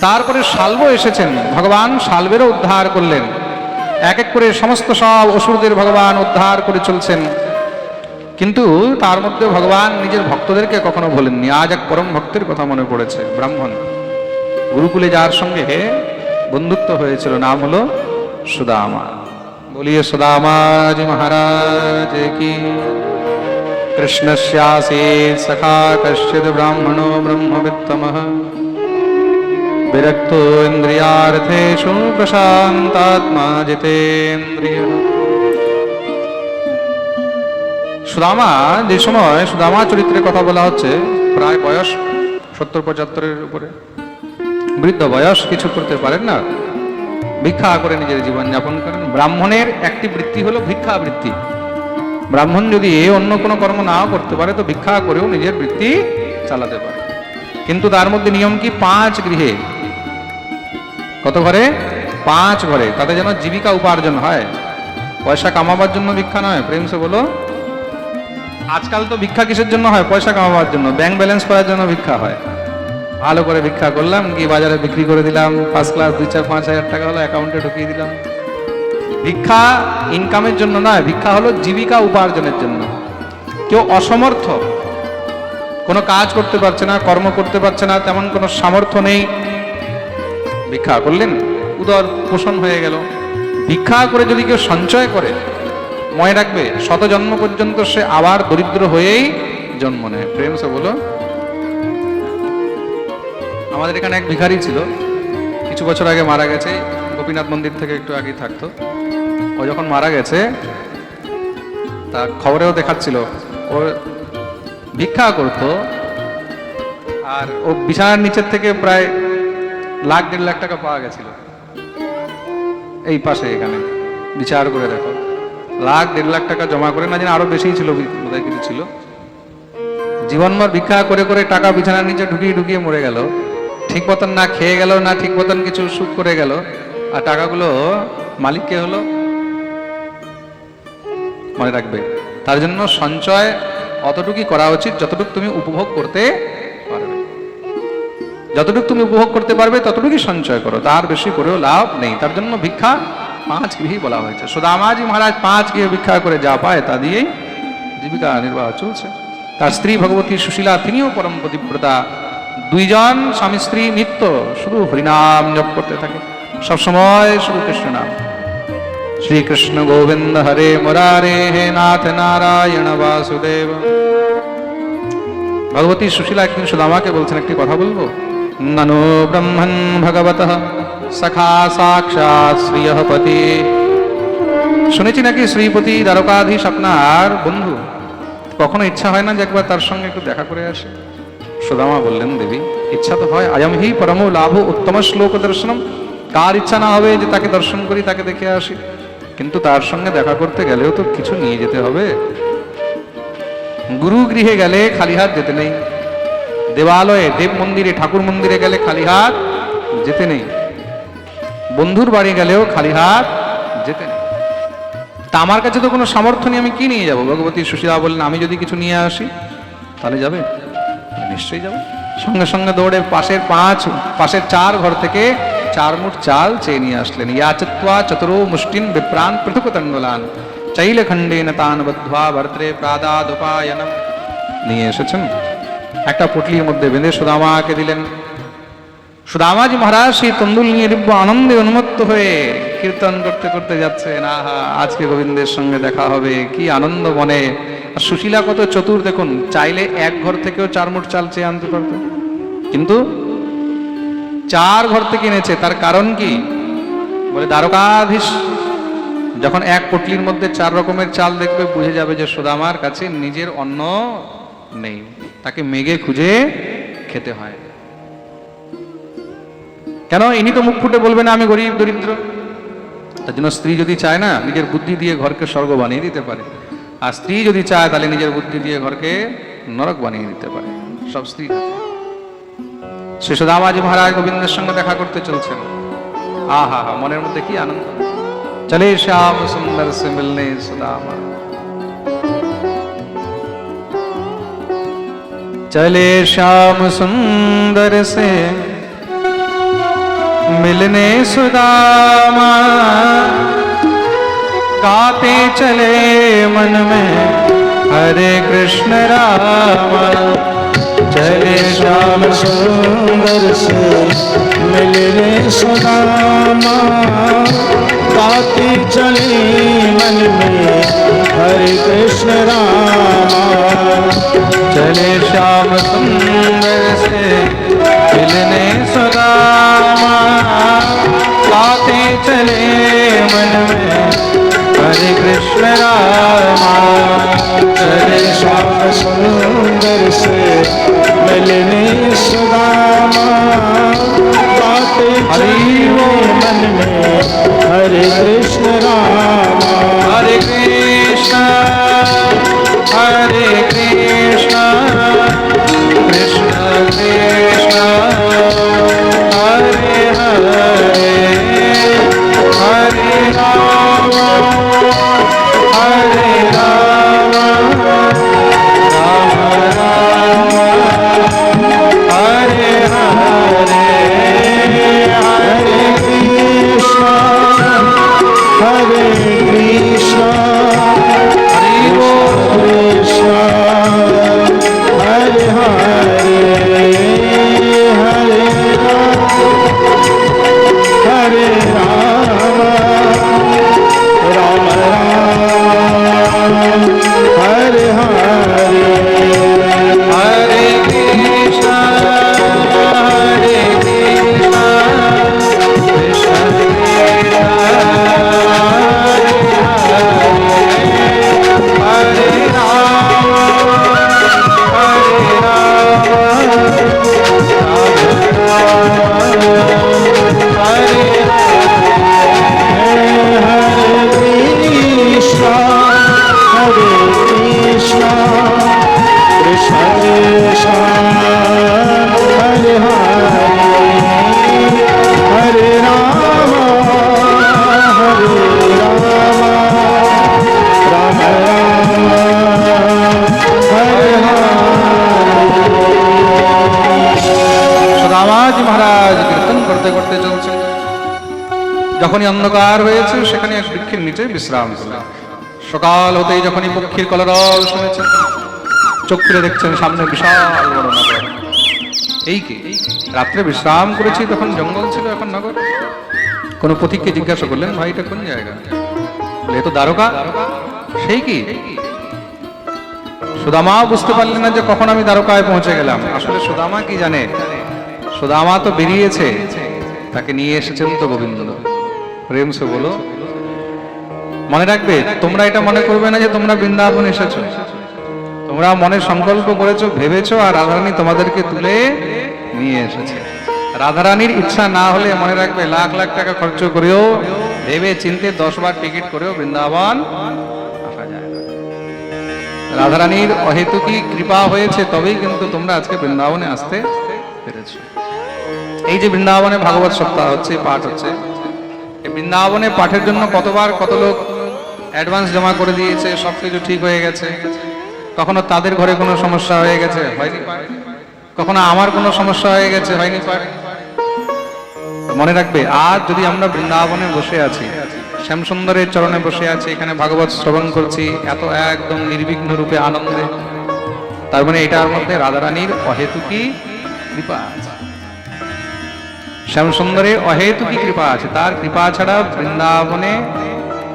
তারপরে শাল্ব এসেছেন। ভগবান শাল্বেরও উদ্ধার করলেন। এক এক করে সমস্ত সব অসুরদের ভগবান উদ্ধার করে চলছেন। কিন্তু তার মধ্যে ভগবান নিজের ভক্তদেরকে কখনো বলেননি আজ এক পরম ভক্তের কথা মনে পড়েছে, ব্রাহ্মণ। গুরুকুলে যার সঙ্গে বন্ধুত্ব হয়েছিল, নাম হলো সুদামা। বলিয়ে সুদামাজি মহারাজ কি? কৃষ্ণস্যাসে সখা কশ্চিদ ব্রাহ্মণো ব্রহ্মবিত্তমঃ। বিরক্তো ইন্দ্রিয়ার্থেষু প্রশান্তাত্মা জিতেন্দ্রিয়। সুদামা, যে সময় সুদামা চরিত্রের কথা বলা হচ্ছে, প্রায় বয়স সত্তর পঁচাত্তরের উপরে। বৃদ্ধ বয়স কিছু করতে পারেন না। ভিক্ষা করে নিজের জীবন যাপন করেন। ব্রাহ্মণের একটি বৃত্তি হলো ভিক্ষা বৃত্তি। ব্রাহ্মণ যদি অন্য কোনো কর্ম নাও করতে পারে, তো ভিক্ষা করেও নিজের বৃত্তি চালাতে পারে। কিন্তু তার মধ্যে নিয়ম কি? পাঁচ গৃহে কত ঘরে? পাঁচ ঘরে। তাতে যেন জীবিকা উপার্জন হয়। পয়সা কামাবার জন্য ভিক্ষা নয়, প্রেম সে বলো। আজকাল তো ভিক্ষা কিসের জন্য হয়? পয়সা কামাবার জন্য। ব্যাংক ব্যালেন্স করার জন্য ভিক্ষা হয়। ভালো করে ভিক্ষা করলাম কি বাজারে বিক্রি করে দিলাম। ফার্স্ট ক্লাস দুই চার পাঁচ হাজার টাকা হলো অ্যাকাউন্টে ঢুকিয়ে দিলাম। ভিক্ষা ইনকামের জন্য নয়, ভিক্ষা হলো জীবিকা উপার্জনের জন্য। কেউ অসমর্থ, কোনো কাজ করতে পারছে না, কর্ম করতে পারছে না, তেমন কোনো সামর্থ্য নেই। ভিক্ষা করলেন, উদর পোষণ হয়ে গেল। ভিক্ষা করে যদি কেউ সঞ্চয় করে, মনে রাখবে, শত জন্ম পর্যন্ত সে আবার দরিদ্র হয়েই জন্ম নেয়। প্রেম সে বলো আমাদের এখানে এক ভিখারি ছিল, কিছু বছর আগে মারা গেছে, গোপীনাথ মন্দির থেকে একটু আগেই থাকতো। ও যখন মারা গেছে তা খবরেও দেখাচ্ছিল, ও ভিক্ষা করতো, আর ও বিছানার নিচের থেকে প্রায় লাখ দেড় লাখ টাকা পাওয়া গেছিল। এই পাশে এখানে। বিচার করে দেখো। লাখ দেড় লাখ টাকা জমা করে না জানি আরও বেশিই ছিল বোধহয় কিছু ছিল। জীবনভর ভিক্ষা করে করে টাকা বিছানার নিচে ঢুকিয়ে ঢুকিয়ে মরে গেল। ঠিক মতন না খেয়ে গেল, না ঠিক মতন কিছু সুখ করে গেল। আর টাকাগুলো মালিক কে হলো? মনে রাখবে। তার জন্য সঞ্চয় অতটুকুই করা উচিত, যতটুকু তুমি উপভোগ করতে যতটুকু তুমি উপভোগ করতে পারবে, ততটুকুই সঞ্চয় করো। তার বেশি করেও লাভ নেই। তার জন্য ভিক্ষা পাঁচ গৃহই বলা হয়েছে। সুদামাজি মহারাজ পাঁচ গৃহে ভিক্ষা করে যা পায় তা দিয়েই জীবিকা নির্বাহ চলছে। তার স্ত্রী ভগবতী সুশীলা, তিনিও পরম পতিব্রতা দুইজন স্বামী স্ত্রী নিত্য শুধু হরিনাম জপ করতে থাকে। সবসময় শুধু কৃষ্ণ নাম। শ্রীকৃষ্ণ গোবিন্দ হরে মুরারে, হে নাথ নারায়ণ বাসুদেব। ভগবতী সুশীলা একদিন সুদামাকে বলছেন, একটি কথা বলব? ননো ব্রহ্মণ ভগবত সখা সাক্ষাৎ শ্রিয়পতি শুনেছি নাকি শ্রীপতি দ্বারকাধীশ আপনার বন্ধু? কখনো ইচ্ছা হয় না যে একবার তার সঙ্গে একটু দেখা করে আসে? সুদামা বললেন, দেবী, ইচ্ছা তো হয়। আয়াম হি পরম লাভ উত্তম শ্লোক দর্শনম। কার ইচ্ছা না হবে যে তাকে দর্শন করি, তাকে দেখে আসি? কিন্তু তার সঙ্গে দেখা করতে গেলেও তো কিছু নিয়ে যেতে হবে। গুরু গৃহে গেলে খালি হাত যেতে নেই। দেবালয়ে দেব মন্দিরে, ঠাকুর মন্দিরে গেলে খালি হাত যেতে নেই। বন্ধুর বাড়ি গেলেও খালি হাত যেতে নেই। তা আমার কাছে তো কোনো সামর্থ্য নেই, আমি কি নিয়ে যাব? ভগবতী সুশীলা বললেন, আমি যদি কিছু নিয়ে আসি, তাহলে যাবে? নিশ্চয়ই যাবে। সঙ্গে সঙ্গে দৌড়ে পাশের পাঁচ, পাশের চার ঘর থেকে চার মুঠ চাল চেয়ে নিয়ে আসলেন। ইয়াচত্বা চতুরো মুষ্টিন বিপ্রাণ পৃথক তণ্ডলান চৈল খণ্ডেন তান বদ্ধা ভর্ত্রে প্রাদাদুপায়নম। নিয়ে এসেছেন? একটা পটলির মধ্যে বেঁধে সুদামাকে দিলেন। সুদামাজি মহারাজ, সেই তন্দুল নিয়ে দিব্য আনন্দে উন্মত্ত হয়ে কীর্তন করতে করতে যাচ্ছেন। আহা, আজকে গোবিন্দের সঙ্গে দেখা হবে, কি আনন্দ মনে। আর সুশীলা কত চতুর, দেখুন, চাইলে এক ঘর থেকেও চার মুঠ চাল চেয়ে আনতে পারতো। কিন্তু চার ঘর থেকে এনেছে, তার কারণ কি? বলে, দ্বারকাধীশ, যখন এক পটলির মধ্যে চার রকমের চাল দেখবে, বুঝে যাবে যে সুদামার কাছে নিজের অন্ন নেই। তাকে মেঘে খুঁজে খেতে হয়। কেন? ইনি তো মুখ ফুটে বলবে না, আমি গরিব, দরিদ্র। তার জন্য স্ত্রী যদি চায় না, নিজের বুদ্ধি দিয়ে ঘরকে স্বর্গ বানিয়ে দিতে পারে। আর স্ত্রী যদি চায়, তাহলে নিজের বুদ্ধি দিয়ে ঘরকে নরক বানিয়ে দিতে পারে। সব স্ত্রী সে সুদামাজি মহারাজ গোবিন্দের সঙ্গে দেখা করতে চলছেন। আহা হা মনের মধ্যে কি আনন্দ। চলে শ্যাম সুন্দর সে মিলনে সুদামা। चले श्याम सुंदर से। मिलने सुदामा। गाते चले मन में हरे कृष्ण रामा। चले श्याम सुंदर से मिलने सुदामा। गाती चली मन में हरे कृष्ण रामा। चले श्याम सुंदर से मिलने सुदामा। गाते चले मन में हरे कृष्ण रामा। चले श्याम सुंदर से मिलने सुदामा गाती चली मन में। हरे कृष्ण राम। हरे कृष्ण हरे যখনই অন্ধকার হয়েছে, সেখানে এক বৃক্ষের নিচে বিশ্রাম সকাল হতেই যখনই পক্ষীর কলরব শুনেছেন, চোখ খুলে দেখছেন সামনে বিশাল বড় নগর। এই কি? রাত্রে বিশ্রাম করেছি তখন জঙ্গল ছিল এখন নগর। কোনো পথিককে জিজ্ঞাসা করলেন, ভাই, এটা কোন জায়গা? এ তো দ্বারকা। সেই কি? সুদামা বুঝতে পারলেন না যে কখন আমি দ্বারকায় পৌঁছে গেলাম। আসলে সুদামা কি জানে? সুদামা তো বেরিয়েছে। তাকে নিয়ে এসেছেন তো গোবিন্দ প্রেম সে বলো। মনে রাখবে, তোমরা এটা মনে করবে না যে তোমরা বৃন্দাবন এসেছ। তোমরা মনে সংকল্প করেছ, ভেবেছো আর রাধারানী তোমাদেরকে তুলে নিয়ে এসেছে। রাধারানীর ইচ্ছা না হলে মনে রাখবে, লাখ লাখ টাকা খরচ করেও, ভেবে চিনতে দশ বার টিকিট করেও বৃন্দাবন রাধারানীর অহেতুকি কৃপা হয়েছে তবেই কিন্তু তোমরা আজকে বৃন্দাবনে আসতে পেরেছ। এই যে বৃন্দাবনে ভাগবত সপ্তাহ হচ্ছে পাঠ হচ্ছে। বৃন্দাবনে পাঠের জন্য কতবার কত লোক অ্যাডভান্স জমা করে দিয়েছে সব কিছু ঠিক হয়ে গেছে। কখনো তাদের ঘরে কোনো সমস্যা হয়ে গেছে? হয়নি কখনো আমার কোনো সমস্যা হয়ে গেছে? হয়নি মনে রাখবে, আজ যদি আমরা বৃন্দাবনে বসে আছি, শ্যামসুন্দরের চরণে বসে আছি, এখানে ভাগবত শ্রবণ করছি, এত একদম নির্বিঘ্ন রূপে আনন্দে, তার মানে এটার মধ্যে রাধারানীর অহেতুকি কৃপা আছে। শ্যামসুন্দরের অহেতুকি কৃপা আছে। তার কৃপা ছাড়া বৃন্দাবনে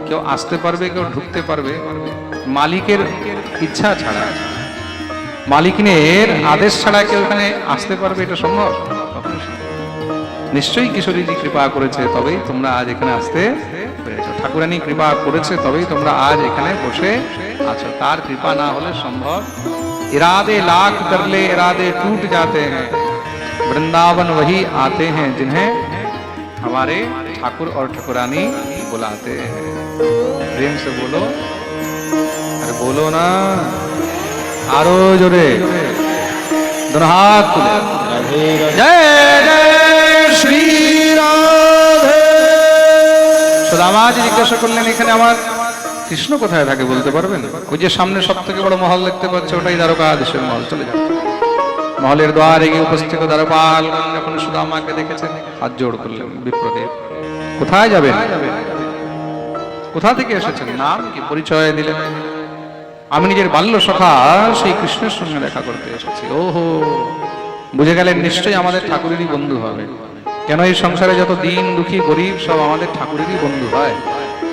কেউ আসতে পারবে, কেউ ঢুকতে পারবে। মালিকের ইচ্ছা ছাড়া। মালিকের আদেশ ছাড়া কেউ এখানে আসতে পারবে, এটা সম্ভব? নিশ্চয়ই কিশোরীজি কৃপা করেছে, তবেই তোমরা আজ এখানে আসতে পেরেছ। ঠাকুরানী কৃপা করেছে, তবেই তোমরা আজ এখানে বসে আছো। তার কৃপা না হলে সম্ভব। ইরাদে লাখ দরলে ইরাদে টুট যাতে। হ্যাঁ वृंदावन वही आते हैं जिन्हें हमारे ठाकुर और ठाकुरानी बुलाते हैं प्रेम से बोलो अरे बोलो ना आरो जोरे दोनों हाथ खुले राधे जय जय श्री राधे সুদামাজি জিজ্ঞাসা করলেন এখানে আমার কৃষ্ণ কোথায় থাকে বলতে পারবেন ওই যে সামনে সব থেকে বড় মহল দেখতে পাচ্ছে ওটাই দ্বারকা আদেশের মহল চলে যান মহলের দ্বারে গিয়ে উপস্থিত দ্বারপাল যখন সুদামাকে দেখেছেন, হাত জোড় করলেন, বিপ্রদেব, কোথায় যাবেন? কোথা থেকে এসেছেন? নাম কি? পরিচয় দিলেন। আমি নিজের বাল্য সখা সেই কৃষ্ণের সঙ্গে দেখা করতে এসেছি। ওহো! বুঝে গেলেন নিশ্চয়ই আমাদের ঠাকুরেরই বন্ধু হবে। কেন এই সংসারে যত দিন দুঃখী গরিব, সব আমাদের ঠাকুরেরই বন্ধু হয়?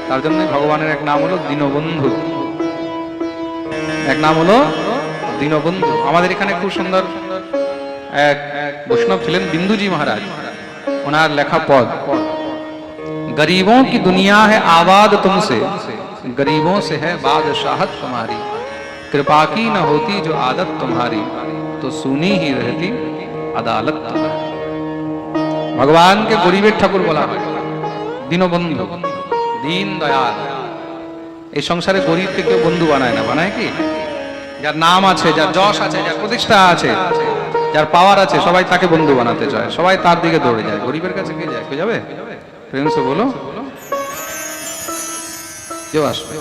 তার জন্য ভগবানের এক নাম হলো দীনবন্ধু। এক নাম হলো দীনবন্ধু আমাদের এখানে খুব সুন্দর এক বৈষ্ণব ছিলেন বিন্দুজি মহারাজ ওনার লেখা পদ गरीबों की दुनिया है आबाद तुमसे गरीबों से है बादशाहत तुम्हारी कृपा की न होती जो आदत तुम्हारी तो सुनी ही रहती अदालत तुम्हारी ভগবানকে গরিবের ঠাকুর বলা হয় দীনবন্ধু দীন দয়াল এই সংসারে গরিবকে কেউ বন্ধু বানায় না বানায় কি যার নাম আছে, যার যশ আছে, যার প্রতিষ্ঠা আছে, যার পাওয়ার আছে, সবাই তাকে বন্ধু বানাতে চায়, সবাই তার দিকে দৌড়ে যায়। গরিবের কাছে কে যায়? কে যাবে? প্রেমসে বলো। কেউ আসবে।